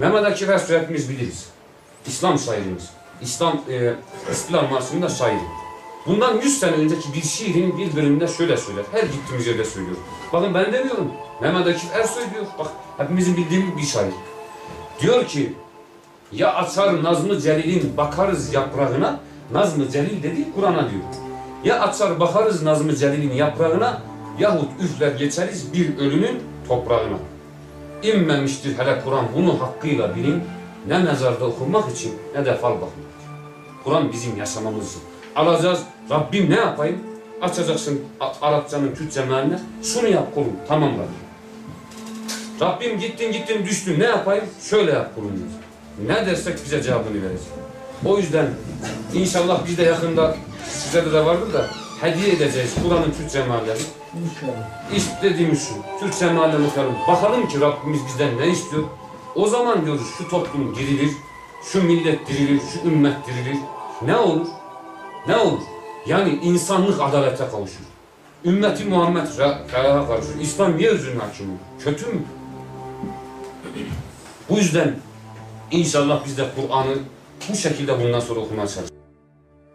Mehmet Akif Ersoy hepimiz biliriz. İslam şairimiz. İslam e, İstiklal Marşı'nın da şairi. Bundan 100 sene önceki bir şiirin bir bölümünde şöyle söyler. Her gittiğimiz yerde söylüyorum. Bakın ben demiyorum. Mehmet Akif Ersoy diyor. Bak hepimizin bildiğimiz bir şair. Diyor ki ya açar Nazmı Celil'in bakarız yaprağına Nazmı Celil dedi Kur'an'a diyor. Ya açar bakarız Nazmı Celil'in yaprağına yahut üfler geçeriz bir ölünün toprağına. İnmemiştir hele Kur'an bunu hakkıyla bilin. Ne mezarda okunmak için ne de fal bakmak. Kur'an bizim yaşamamız için. Alacağız. Rabbim ne yapayım? Açacaksın Arapçanın Türkçe mealine. Şunu yap kulum. Tamam Rabbim. Rabbim gittin gittin düştün ne yapayım? Şöyle yap kulum. Ne dersek bize cevabını verecek. O yüzden inşallah biz de yakında size de vardır da hediye edeceğiz Kur'an'ın Türkçe meallerini. İnşallah. İstediğimiz şu. Türkçe mahalle muhtarım. Bakalım ki Rabbimiz bizden ne istiyor? O zaman diyoruz şu toplum dirilir, şu millet dirilir, şu ümmet dirilir. Ne olur? Ne olur? Yani insanlık adalete kavuşur. Ümmeti Muhammed reyaha kavuşur. İslam yeryüzünün hakimi. Kötü mü? Bu yüzden inşallah biz de Kur'an'ı bu şekilde bundan sonra okumaya çalışacağız.